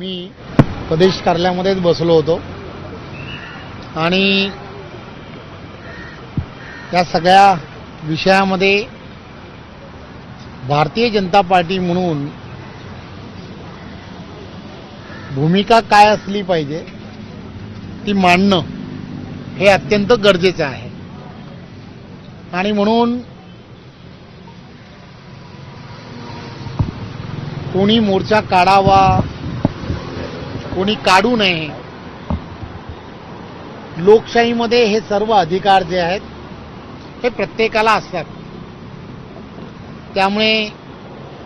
मी प्रदेश कार्यालयामध्येच बसलो होतो. आणि या सगळ्या विषयामध्ये भारतीय जनता पार्टी म्हणून भूमिका काय असली पाहिजे ती मांडणं हे अत्यंत गरजेचं आहे. आणि म्हणून कोणी मोर्चा काढावा कोणी काढू नये. लोकशाहीमध्ये हे सर्व अधिकार जे आहेत हे प्रत्येकाला असतात. त्यामुळे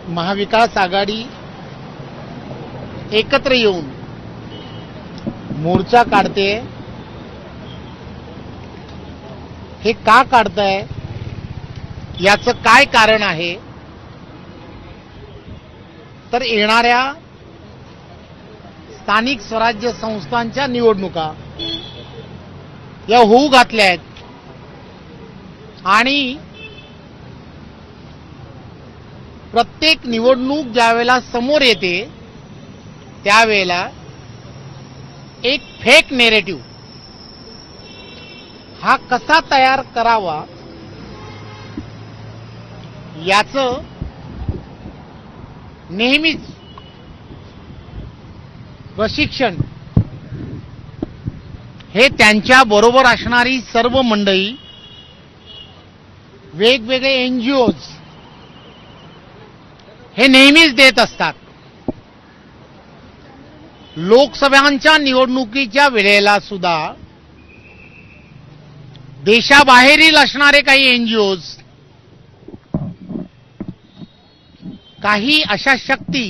महाविकास आघाडी एकत्र येऊन मोर्चा काढते. हे का काढताय? याचं काय कारण आहे? तर येणाऱ्या स्थानिक स्वराज्य संस्थांच्या निवडणुका या होऊ घातल्या आहेत. आणि प्रत्येक निवडणूक ज्यावेळेला समोर येते त्यावेळेला एक फेक नेरेटिव्ह हा कसा तयार करावा? याचं नेहमीच प्रशिक्षण. हे त्यांच्या बरोबर असणारी सर्व मंडळी वेगवेगळे एनजीओज हे नेहमीच देत असतात. लोकसभांच्या निवडणुकीच्या वेळेला सुद्धा देशाबाहेरील असणारे काही एनजीओज काही अशा शक्ती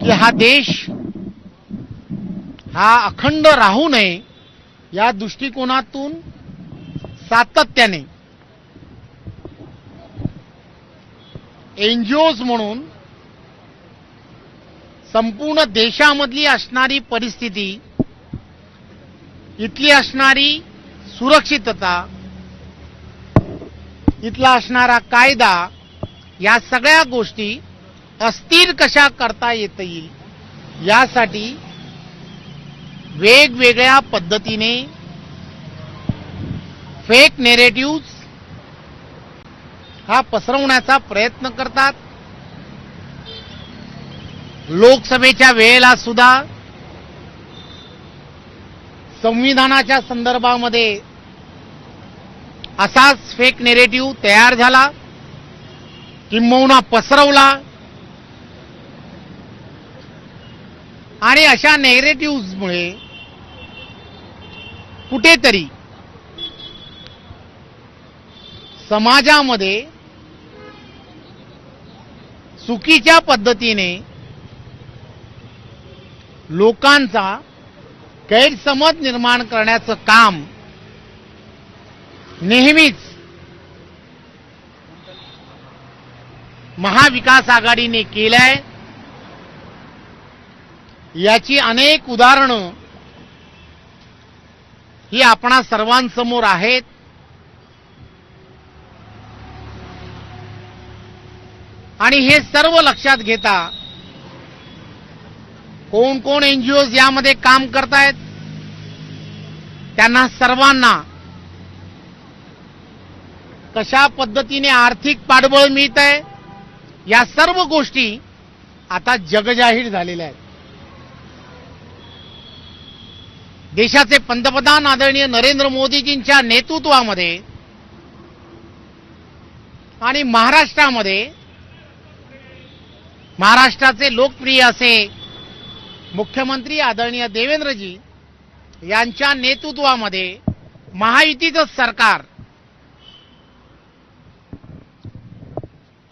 की हा देश हा अखंड राहू नये या दृष्टिकोनातून सातत्याने. एनजीओज म्हणून संपूर्ण देशामधली असणारी परिस्थिती इथली असणारी सुरक्षितता इथला असणारा कायदा या सगळ्या गोष्टी अस्थिर कशा करता येता येईल यासाठी वेगवेगळ्या पद्धतीने फेक नेरेटिव्ह हा पसरवण्याचा प्रयत्न करतात. लोकसभेच्या वेळेला सुद्धा संविधानाच्या संदर्भामध्ये असाच फेक नेरेटिव्ह तयार झाला किंबहुना पसरवला. आणि अशा नेगेटिव्हमुळे कुठेतरी समाजामध्ये चुकीच्या पद्धतीने लोकांचा गैरसमज निर्माण करण्याचं काम नेहमीच महाविकास आघाडीने केलंय. याची अनेक उदाहरणं. ही आपणा सर्वांसमोर आहेत. आणि हे सर्व लक्षात घेता कोण कोण एनजीओज यामध्ये काम करतायत त्यांना सर्वांना कशा पद्धतीने आर्थिक पाठबळ मिळत आहे या सर्व गोष्टी आता जगजाहीर झालेल्या आहेत. देशाचे पंतप्रधान आदरणीय नरेंद्र मोदीजींच्या नेतृत्वामध्ये आणि महाराष्ट्रामध्ये महाराष्ट्राचे लोकप्रिय असे मुख्यमंत्री आदरणीय देवेंद्रजी यांच्या नेतृत्वामध्ये महायुतीचं सरकार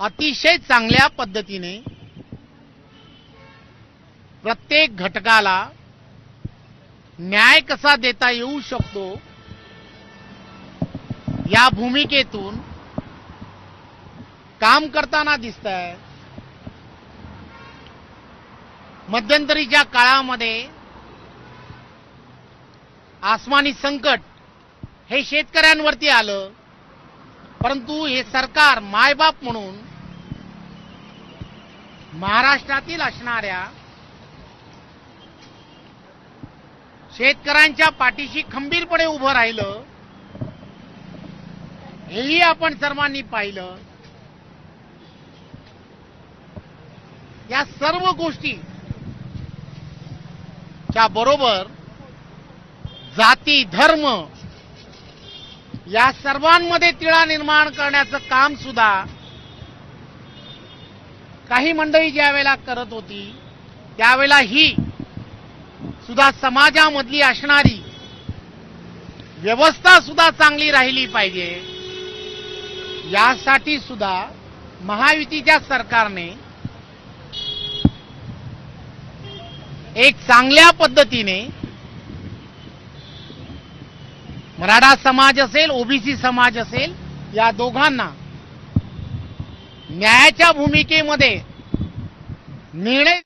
अतिशय चांगल्या पद्धतीने प्रत्येक घटकाला न्याय कसा देता येऊ शकतो या भूमिकेतून काम करताना दिसत आहे मध्यंतरीच्या काळामध्ये आसमानी संकट हे शेतकऱ्यांवरती आलं परंतु हे सरकार मायबाप म्हणून महाराष्ट्रातील असणाऱ्या शेतकऱ्यांच्या पाठीशी खंबीरपणे उभं राहिलं हेही आपण सर्वांनी पाहिलं. या सर्व गोष्टी च्या बरोबर जाती धर्म या सर्वांमध्ये तिळा निर्माण करण्याचं काम सुद्धा काही मंडळी ज्या वेळेला करत होती त्यावेळेला ही सुद्धा समाजामधली असणारी व्यवस्था सुद्धा चांगली राहिली पाहिजे. यासाठी सुद्धा महायुतीच्या सरकारने एक चांगल्या पद्धतीने मराठा समाज असेल ओबीसी समाज असेल या दोघांना न्यायाच्या भूमिकेमध्ये निर्णय